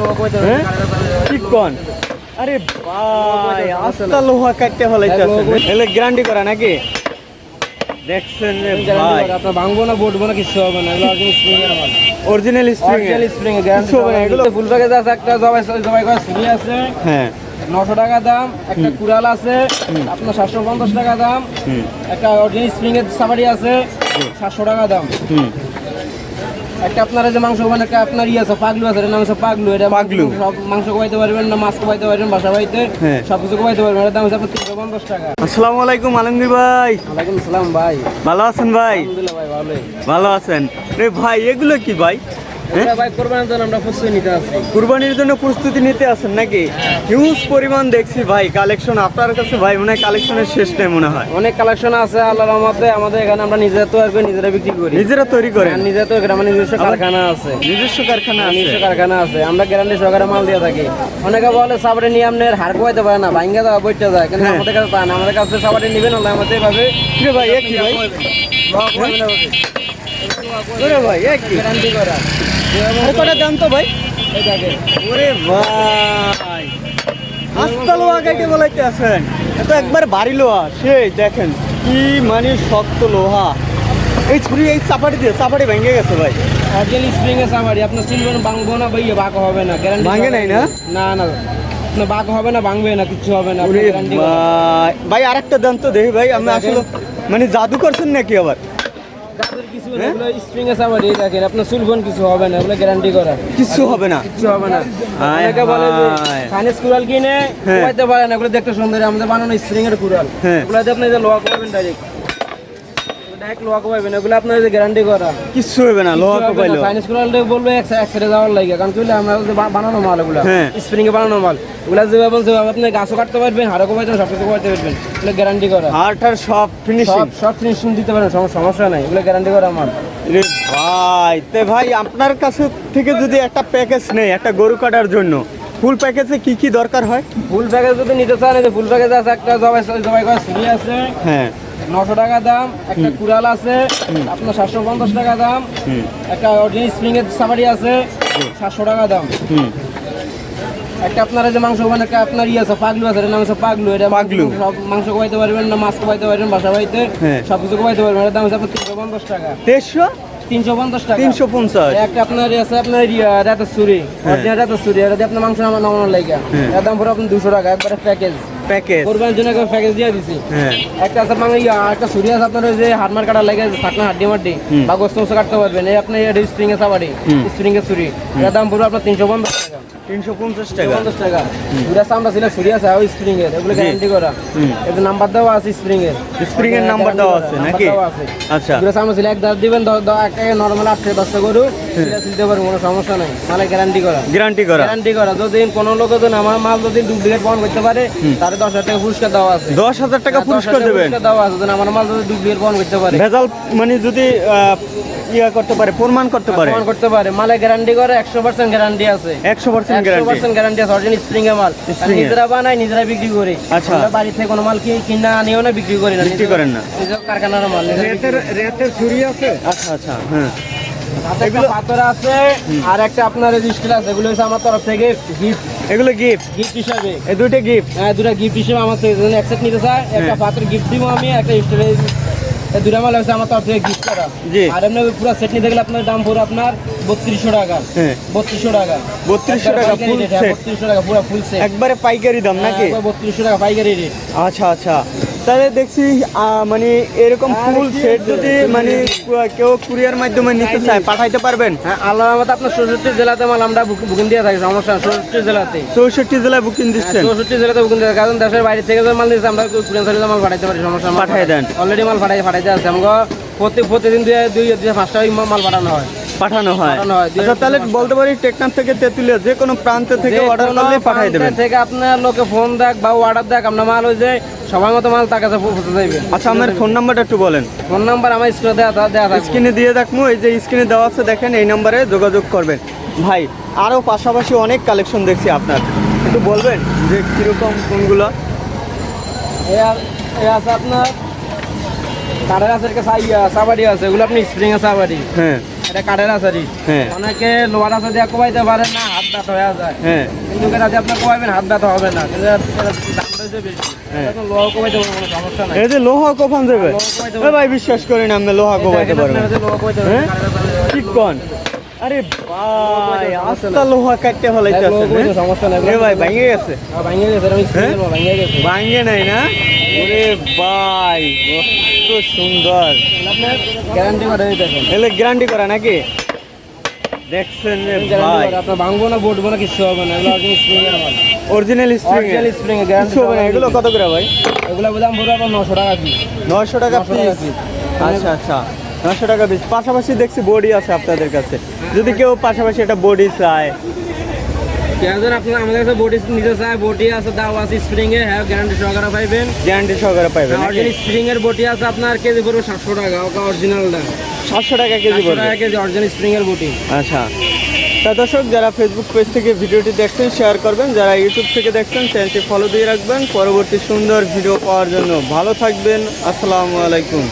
হ্যাঁ? ঠিক কোন? আরে ভাই আস্তা লোহা কাটতে আছে এলে গ্যারান্টি করা নাকি? দেখছেন রে ভাই। আপনার ভাঙবো না বটবো না কিছু হবে না এগুলো স্প্রিং এর মাল। অরিজিনাল স্প্রিং অরিজিনাল স্প্রিং এর গ্যারান্টি হবে না, এগুলো- ফুল প্যাকেজ আছে একটা জবাই জবাই করা আছে। হ্যাঁ। নশো টাকা দাম একটা কুড়াল আছে আপনার সাতশো পঞ্চাশ টাকা দাম একটা অরিজিনাল স্প্রিং এর সাবারি আছে সাতশো টাকা দাম। হুম। একটা আপনার যে মাংস মানে একটা আপনার ইয়ে আছে পাগলু আছে নাম আছে পাগলু। এটা পাগলু। সব মাংস খাইতে পারবেন না মাছ খাইতে পারবেন বাসা বাড়িতে হ্যাঁ। সব কিছু খাইতে পারবেন। এটা দাম আছে আপনার তিনশো পঞ্চাশ টাকা। আসসালামু আলাইকুম আলমদি ভাই। ওয়ালাইকুম আসসালাম ভাই। ভালো আছেন ভাই? আলহামদুলিল্লাহ ভাই ভালো ভালো আছেন। রে ভাই এগুলো কি ভাই? হ্যাঁ? কুরবানির জন্য প্রস্তুতি নিতে আছেন নাকি? হিউজ পরিমাণ দেখছি ভাই কালেকশন আপনার কাছে ভাই মনে হয় কালেকশনের শেষ নেই মনে হয়। অনেক কালেকশন আছে আল্লাহর রহমতে আমাদের এখানে আমরা নিজেরা তৈরি করে নিজেরা বিক্রি করি। নিজেরা তৈরি করেন? আর নিজেরা তৈরি করে আমার নিজস্ব কারখানা আছে। নিজস্ব কারখানা নিজস্ব কারখানা আছে। আমরা গ্যারান্টি সহকারে মাল দিয়ে থাকি। অনেকে বলে সাবারে নিয়ে আপনার হার কোয়াইতে পারে না ভাঙ্গা দেওয়া বইতে যায় কিন্তু হ্যাঁ। আমাদের কাছে তা না। আমাদের কাছে সাবারে নিবেন হলে আমাদের এভাবে ভাই কি ভাই? ভাই এ কি? গ্যারান্টি করা আরে কটা দাম তো ভাই? ওরে ভাই। আস্তা লোহা বলাইতে আছেন? এত একবার ভারী লোহা। সেই দেখেন কি মানে শক্ত লোহা। এই ছুরি এই চাপাটি দিয়ে চাপাটি ভেঙে গেছে ভাই। অরিজিনাল স্প্রিং এর সাবারি আপনার সিলভার ভাঙবো না ভাই বাঁক হবে না গ্যারান্টি ভাঙে নাই না? না? না আপনার বাঁক হবে না ভাঙবে না কিছু হবে না ভাই ভাই আরেকটা দাম তো দেখি ভাই আমি আসলে মানে জাদু করছেন নাকি আবার? কিছু দেখেন আপনার হবে না এগুলো গ্যারান্টি করা কিছু হবে না কিছু হবে না হায় বলে হায়। কুড়াল কিনে হ্যাঁ। কোয়াইতে পারে না এগুলো দেখতে সুন্দর আমাদের বানানো স্প্রিং এর কুড়াল হ্যাঁ। এগুলো আপনি যে লোহা কোয়াবেন ডাইরেক্ট লোহা কোয়াবেন এগুলো আপনার যে গ্যারান্টি করা। কিচ্ছু হবে না লোহা কপাইলো বলবে এক এক সাইডে যাওয়ার লাগে। কারণ চলে আমরা বানানো মাল হ্যাঁ। স্প্রিং এ বানানো মাল। যেভাবে বলছে আপনি গাছও কাটতে পারবেন হাড়ও কোপাইতে সব কিছু কোপাইতে পারবেন। এগুলো গ্যারান্টি করা। আর টার সব ফিনিশিং সব ফিনিশিং দিতে পারেন সমস্যা নাই। এগুলো গ্যারান্টি করা মাল। রে ভাই তে ভাই আপনার কাছে থেকে যদি একটা প্যাকেজ নেই একটা গরু কাটার জন্য ফুল প্যাকেজে কি কি দরকার হয়? ফুল প্যাকেজ যদি নিতে চান যে ফুল প্যাকেজ আছে একটা জবাই জবাই করা আছে। হ্যাঁ। নশো টাকা দাম একটা কুড়াল আছে আপনার সাতশো পঞ্চাশ টাকা দাম একটা অরিজিনাল স্প্রিং এর সাবারি আছে সাতশো টাকা দাম। একটা আপনার যে মাংস মানে একটা আপনার ইয়ে আছে পাগলু আছে এটার নাম পাগলু এটা পাগলু। সব মাংস খাইতে পারবেন না মাছ খাইতে পারবেন বাসা বাড়িতে হ্যাঁ। সব কিছু খাইতে পারবেন এটার দাম হচ্ছে আপনার তিনশো পঞ্চাশ টাকা। দেড়শো তিনশো পঞ্চাশ টাকা। তিনশো পঞ্চাশ। একটা আপনার ইয়ে আছে আপনার রাতের অরিজিনাল রাতের এটা দিয়ে আপনার মাংস নামা নামানোর লাগে হ্যাঁ। দাম পুরো আপনার দুশো টাকা একবারে প্যাকেজ প্যাকেজ কোরবানির জন্য প্যাকেজ দিয়ে দিছি। হ্যাঁ। একটা আছে মানে একটা ছুরি আছে আপনার ওই যে হাড়মার কাটা লাগে থাকনা হাড্ডি মাড্ডি। বা গোস্ত কাটতে পারবেন। এই আপনি স্প্রিং এ সাবাড়ি। স্প্রিং এর ছুরি। এর দাম পুরো আপনার তিনশো পঞ্চাশ টাকা। তিনশো পঞ্চাশ টাকা। পঞ্চাশ টাকা। দুটা চামড়া ছিল ছুরি আছে ওই স্প্রিং এর এগুলো গ্যারান্টি করা। হুম। নাম্বার দেওয়া আছে স্প্রিং এর স্প্রিং এর নাম্বার দেওয়া আছে নাকি? আচ্ছা। দুটা চামড়া ছিল এক দাঁত দিবেন দ- দ- একটা নর্মাল আটশো দশটা গরু দিতে পারবেন কোনো সমস্যা নাই। মালে গ্যারান্টি করা। গ্যারান্টি করা। গ্যারান্টি করা। যদি কোনো লোক যদি আমার মাল যদি ডুপ্লিকেট বহন করতে পারে তাহলে দশ হাজার টাকা পুরস্কার দেওয়া আছে। দশ হাজার টাকা হ্যাঁ, পুরস্কার দেবেন। দেওয়া আছে। যদি আমার মাল যদি ডুপ্লিকেট বহন করতে পারে। ভেজাল মানে যদি ইয়া করতে পারে প্রমাণ করতে পারে। প্রমাণ করতে পারে। মালে গ্যারান্টি করে একশো পার্সেন্ট গ্যারান্টি আছে। একশো পার্সেন্ট একশো গ্যারান্টি। পার্সেন্ট গ্যারান্টি আছে অরিজিনাল স্প্রিং এর মাল। আর Spring এর। নিজেরা বানাই নিজেরা বিক্রি করি। আচ্ছা। আমরা বাড়ি থেকে কোনো মাল কি- কিনা আনিও না বিক্রি করি না। বিক্রি করেন না। নিজের কারখানার মাল নিজেরা রেতের ছুরি আছে? আচ্ছা আচ্ছা হ্যাঁ। হাতে পাথর আছে আর একটা আপনার স্টিল আছে এগুলো হচ্ছে আমার তরফ থেকে গিফট এগুলো গিফট গিফট হিসাবে। এই দুইটা গিফট হ্যাঁ দুটা গিফট হিসেবে আমার থেকে নিতে চায়। একটা হ্যাঁ। গিফট দিব আমি একটা স্টিলের এই দুটা মাল হচ্ছে আমার তরফ থেকে গিফট করা। আর এমনি পুরো সেট নিতে গেলে আপনার দাম পুরো আপনার বত্রিশশো টাকা। হ্যাঁ। বত্রিশশো টাকা। 3200 টাকা full set। বত্রিশশো টাকা পুরো ফুল সেট একবারে পাইকারি দাম নাকি? বত্রিশশো টাকা পাইকারি রেট আচ্ছা আচ্ছা। তাহলে দেখছি মানে এরকম ফুল সেট যদি মানে কেউ কুরিয়ার মাধ্যমে নিতে চায় পাঠাইতে পারবেন? হ্যাঁ আল্লাহ রহমতে আপনার চৌষট্টি জেলাতে মাল আমরা বুকিং দিয়ে থাকি সমস্যা চৌষট্টি জেলাতে। চৌষট্টি জেলায় বুকিং দিচ্ছেন? চৌষট্টি জেলাতে বুকিং দিয়ে কারণ দেশের বাইরে থেকে যে মাল নিচ্ছে আমরা কুরিয়ান সার্ভিসে মাল পাঠাইতে পারি সমস্যা। পাঠাই দেন। অলরেডি মাল পাঠাই পাঠাইতে আছে। আমাকে প্রতি প্রতিদিন দুই দুই পাঁচটা মাল পাঠানো হয়। পাঠানো হয়। আচ্ছা তাহলে বলতে পারি টেকনাফ থেকে তেঁতুলিয়া যে কোনো প্রান্ত থেকে অর্ডার করলে পাঠাই দেবেন। থেকে আপনার লোকে ফোন দেখ বা অর্ডার দেখ আপনার মাল হয়ে যায় সবার মতো মাল তার কাছে পৌঁছে যাইবে আচ্ছা আমার ফোন নাম্বারটা একটু বলেন। ফোন নাম্বার আমার স্ক্রিনে দেওয়া দেওয়া স্ক্রিনে দিয়ে দেখব এই যে স্ক্রিনে দেওয়া আছে দেখেন এই নাম্বারে যোগাযোগ করবেন। ভাই আরও পাশাপাশি অনেক কালেকশন দেখছি আপনার। একটু বলবেন যে কীরকম কোনগুলো? আর- এই আছে আপনার কারের আছে সাবারি আছে এগুলো আপনি স্প্রিং সাবারি হ্যাঁ। এটা কাঠের আসারি হ্যাঁ। অনেকে লোহার আসার দিয়ে কোবাইতে পারে না হাত ব্যথা হয়ে যায়। হ্যাঁ। কিন্তু এটা কোবাইবেন হাত ব্যথা হবে না। কিন্তু হ্যাঁ। লোহা কখন দেবে। লোহা কোপাইতে এ ভাই বিশ্বাস করি না আমি লোহা কোপাইতে দেখেন পারব আপনারা যে লোহা কোবাইতে পারবেন, হ্যাঁ? কাঠের আসারি- কি কন? আরে ভাই আস্তা লোহা কাটতে ফেলাইতে আছে সমস্যা নাই ভাই ভেঙে গেছে। ভাঙিয়ে গেছে গেছে ভাঙে নাই না? ওরে ভাই কত সুন্দর। গ্যারান্টি করে দেখেন। এলে গ্যারান্টি করা নাকি? দেখছেন ভাই। আপনার ভাঙবো না বটবো না কিছু হবে না এগুলো স্প্রিং এর মাল অরিজিনাল স্প্রিং অরিজিনাল স্প্রিং এর গ্যারান্টি হবে না এগুলো কত করে ভাই? এগুলো দাম পড়বে আপনার নশো টাকা পিস নশো টাকা 900 টাকা পিস আচ্ছা আচ্ছা। নশো টাকা পিস পাশাপাশি দেখছি বডি আছে আপনাদের কাছে। যদি কেউ পাশাপাশি একটা বডি চায় পেঁয়াজের আপনার আমাদের কাছে বডি নিতে চায় বডি আছে দাও আছে স্প্রিং এর হ্যাঁ গ্যারান্টি সহকারে পাইবেন। গ্যারান্টি সহকারে পাইবেন অরিজিনাল স্প্রিং এর বডি আছে আপনার কেজি পড়বে সাতশো টাকা ওটা অরিজিনালটা সাতশো টাকা কেজি পড়বে টাকা কেজি অরিজিনাল স্প্রিং এর বডি আচ্ছা। তা দর্শক যারা ফেসবুক পেজ থেকে ভিডিওটি দেখছেন শেয়ার করবেন। যারা ইউটিউব থেকে দেখছেন চ্যানেলটি ফলো দিয়ে রাখবেন। পরবর্তী সুন্দর ভিডিও পাওয়ার জন্য ভালো থাকবেন। আসসালামু আলাইকুম।